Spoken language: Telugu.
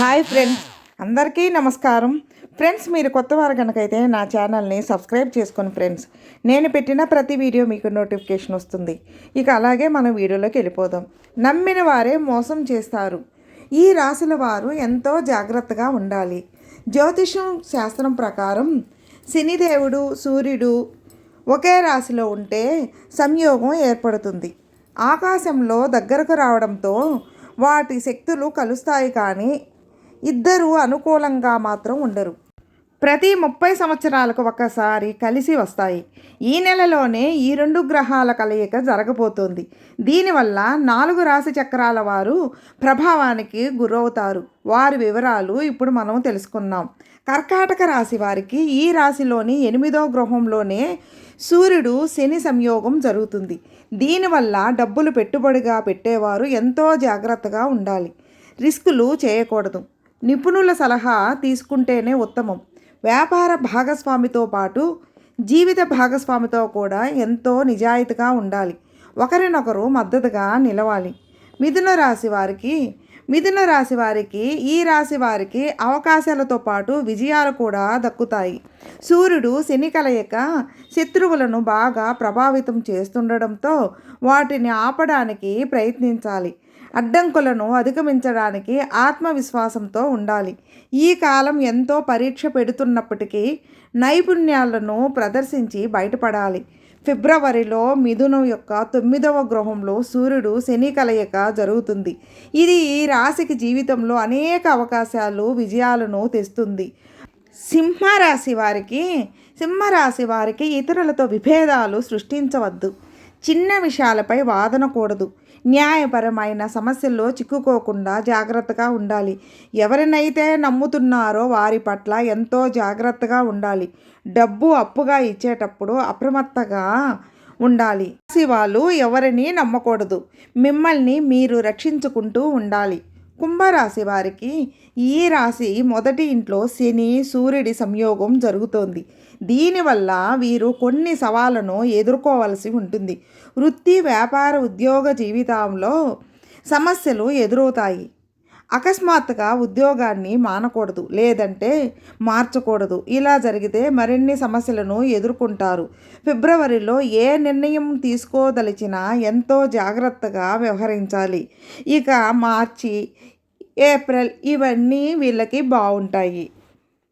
Hi friends. అందరికీ నమస్కారం. ఫ్రెండ్స్ మీరు కొత్త వారు కనుకైతే నా ఛానల్ని సబ్స్క్రైబ్ చేసుకుని ఫ్రెండ్స్ నేను పెట్టిన ప్రతి వీడియో మీకు నోటిఫికేషన్ వస్తుంది. ఇక అలాగే మనం వీడియోలోకి వెళ్ళిపోదాం. నమ్మిన వారే మోసం చేస్తారు. ఈ రాశుల వారు ఎంతో జాగ్రత్తగా ఉండాలి. జ్యోతిషం శాస్త్రం ప్రకారం శనిదేవుడు సూర్యుడు ఒకే రాశిలో ఉంటే సంయోగం ఏర్పడుతుంది. ఆకాశంలో దగ్గరకు రావడంతో వాటి శక్తులు కలుస్తాయి కానీ ఇద్దరూ అనుకూలంగా మాత్రం ఉండరు. ప్రతి ముప్పై సంవత్సరాలకు ఒకసారి కలిసి వస్తాయి. ఈ నెలలోనే ఈ రెండు గ్రహాల కలయిక జరగబోతోంది. దీనివల్ల నాలుగు రాశి చక్రాల వారు ప్రభావానికి గురవుతారు. వారి వివరాలు ఇప్పుడు మనం తెలుసుకున్నాం కర్కాటక రాశి వారికి ఈ రాశిలోని ఎనిమిదో గ్రహంలోనే సూర్యుడు శని సంయోగం జరుగుతుంది. దీనివల్ల డబ్బులు పెట్టుబడిగా పెట్టేవారు ఎంతో జాగ్రత్తగా ఉండాలి. రిస్కులు చేయకూడదు. నిపుణుల సలహా తీసుకుంటేనే ఉత్తమం. వ్యాపార భాగస్వామితో పాటు జీవిత భాగస్వామితో కూడా ఎంతో నిజాయితీగా ఉండాలి. ఒకరినొకరు మద్దతుగా నిలవాలి. మిథున రాశి వారికి మిథున రాశి వారికి ఈ రాశి వారికి అవకాశాలతో పాటు విజయాలు కూడా దక్కుతాయి. సూర్యుడు శని కలయిక శత్రువులను బాగా ప్రభావితం చేస్తుండడంతో వాటిని ఆపడానికి ప్రయత్నించాలి. అడ్డంకులను అధిగమించడానికి ఆత్మవిశ్వాసంతో ఉండాలి. ఈ కాలం ఎంతో పరీక్ష పెడుతున్నప్పటికీ నైపుణ్యాలను ప్రదర్శించి బయటపడాలి. ఫిబ్రవరిలో మిథునం యొక్క తొమ్మిదవ గృహంలో సూర్యుడు శని కలయిక జరుగుతుంది. ఇది ఈ రాశికి జీవితంలో అనేక అవకాశాలు విజయాలను తెస్తుంది. సింహరాశి వారికి సింహరాశి వారికి ఇతరులతో విభేదాలు సృష్టించవద్దు. చిన్న విషయాలపై వాదనకూడదు న్యాయపరమైన సమస్యల్లో చిక్కుకోకుండా జాగ్రత్తగా ఉండాలి. ఎవరినైతే నమ్ముతున్నారో వారి పట్ల ఎంతో జాగ్రత్తగా ఉండాలి. డబ్బు అప్పుగా ఇచ్చేటప్పుడు అప్రమత్తగా ఉండాలి. రాశి వాళ్ళు ఎవరిని నమ్మకూడదు. మిమ్మల్ని మీరు రక్షించుకుంటూ ఉండాలి. కుంభరాశి వారికి ఈ రాశి మొదటి ఇంట్లో శని సూర్యుడి సంయోగం జరుగుతోంది. దీనివల్ల వీరు కొన్ని సవాళ్ళను ఎదుర్కోవాల్సి ఉంటుంది. వృత్తి వ్యాపార ఉద్యోగ జీవితంలో సమస్యలు ఎదురవుతాయి. అకస్మాత్తుగా ఉద్యోగాన్ని మానకూడదు లేదంటే మార్చకూడదు. ఇలా జరిగితే మరిన్ని సమస్యలను ఎదుర్కొంటారు. ఫిబ్రవరిలో ఏ నిర్ణయం తీసుకోదలిచినా ఎంతో జాగ్రత్తగా వ్యవహరించాలి. ఇక మార్చి ఏప్రిల్ ఇవన్నీ వీళ్ళకి బాగుంటాయి